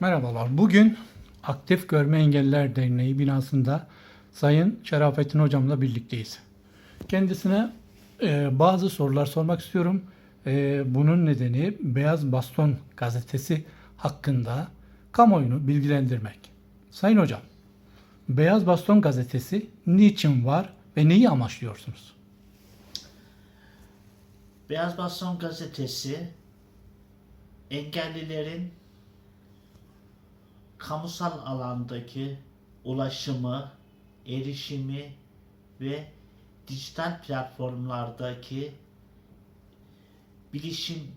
Merhabalar. Bugün Aktif Görme Engelliler Derneği binasında Sayın Şerafettin Hocam'la birlikteyiz. Kendisine e, bazı sorular sormak istiyorum. E, bunun nedeni Beyaz Baston gazetesi hakkında kamuoyunu bilgilendirmek. Sayın Hocam, Beyaz Baston gazetesi niçin var ve neyi amaçlıyorsunuz? Beyaz Baston gazetesi engellilerin kamusal alandaki ulaşımı, erişimi ve dijital platformlardaki bilişim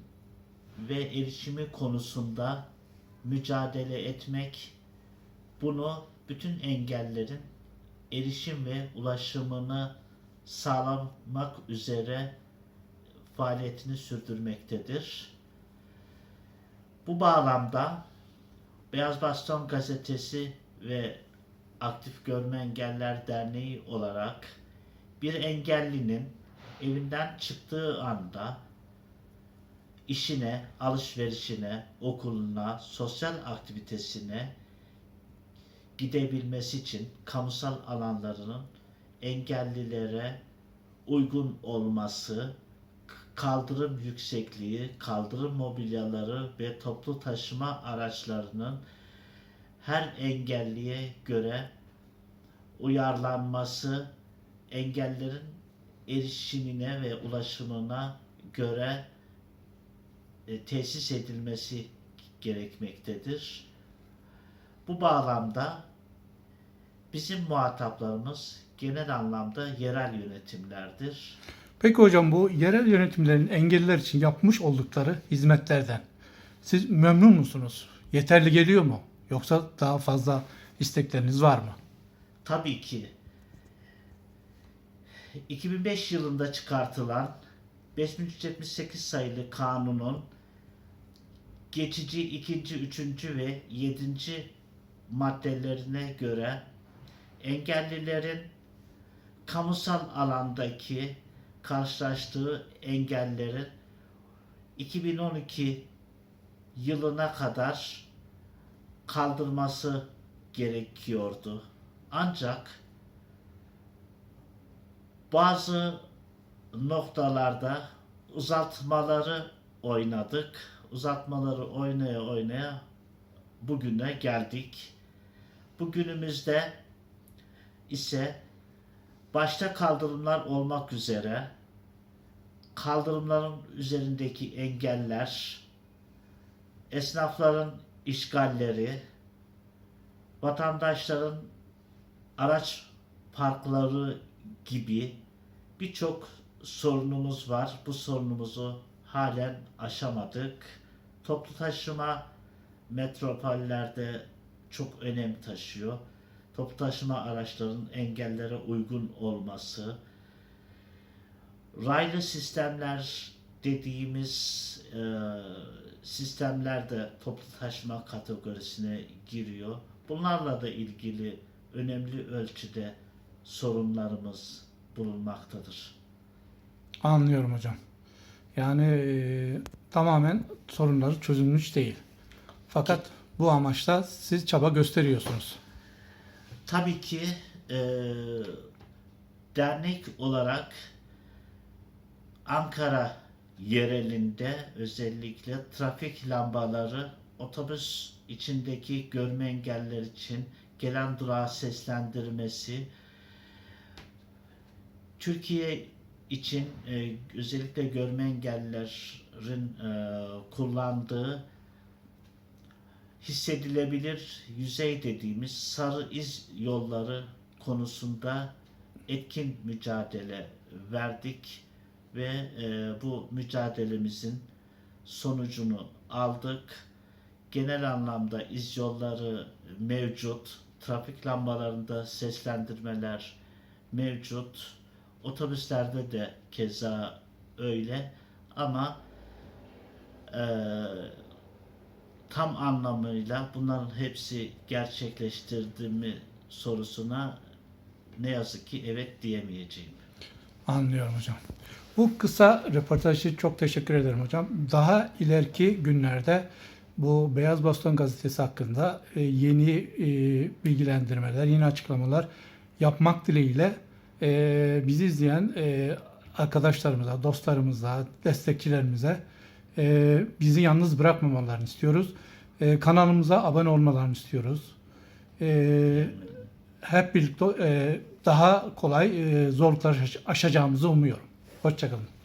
ve erişimi konusunda mücadele etmek, bunu bütün engellerin erişim ve ulaşımını sağlamak üzere faaliyetini sürdürmektedir. Bu bağlamda Beyaz Baston Gazetesi ve Aktif Görme Engeller Derneği olarak bir engellinin evinden çıktığı anda işine, alışverişine, okuluna, sosyal aktivitesine gidebilmesi için kamusal alanlarının engellilere uygun olması, kaldırım yüksekliği, kaldırım mobilyaları ve toplu taşıma araçlarının her engelliye göre uyarlanması, engellerin erişimine ve ulaşımına göre e, tesis edilmesi gerekmektedir. Bu bağlamda bizim muhataplarımız genel anlamda yerel yönetimlerdir. Peki hocam bu yerel yönetimlerin engelliler için yapmış oldukları hizmetlerden siz memnun musunuz? Yeterli geliyor mu? Yoksa daha fazla istekleriniz var mı? Tabii ki 2005 yılında çıkartılan 5378 sayılı kanunun geçici ikinci, üçüncü ve yedinci maddelerine göre engellilerin kamusal alandaki karşılaştığı engellerin 2012 yılına kadar kaldırması gerekiyordu. Ancak bazı noktalarda uzatmaları oynadık. Uzatmaları oynaya oynaya bugüne geldik. Bugünümüzde ise başta kaldırımlar olmak üzere kaldırımların üzerindeki engeller, esnafların işgalleri, vatandaşların araç parkları gibi birçok sorunumuz var. Bu sorunumuzu halen aşamadık. Toplu taşıma metropollerde çok önem taşıyor. Toplu taşıma araçlarının engellere uygun olması, raylı sistemler dediğimiz e, sistemler de toplu taşıma kategorisine giriyor. Bunlarla da ilgili önemli ölçüde sorunlarımız bulunmaktadır. Anlıyorum hocam. Yani e, tamamen sorunları çözülmüş değil. Fakat bu amaçla siz çaba gösteriyorsunuz. Tabii ki e, dernek olarak Ankara yerelinde özellikle trafik lambaları otobüs içindeki görme engeller için gelen durağı seslendirmesi Türkiye için e, özellikle görme engellilerin e, kullandığı hissedilebilir yüzey dediğimiz sarı iz yolları konusunda etkin mücadele verdik ve e, bu mücadelemizin sonucunu aldık. Genel anlamda iz yolları mevcut, trafik lambalarında seslendirmeler mevcut, otobüslerde de keza öyle ama e, tam anlamıyla bunların hepsi gerçekleştirdi mi sorusuna ne yazık ki evet diyemeyeceğim. Anlıyorum hocam. Bu kısa röportaj için çok teşekkür ederim hocam. Daha ileriki günlerde bu Beyaz Boston gazetesi hakkında e, yeni e, bilgilendirmeler, yeni açıklamalar yapmak dileğiyle e, bizi izleyen arkadaşlarımıza, dostlarımıza, destekçilerimize bizi yalnız bırakmamalarını istiyoruz. Kanalımıza abone olmalarını istiyoruz. Hep birlikte daha kolay e, zorluklar aşacağımızı umuyorum. Hoşçakalın.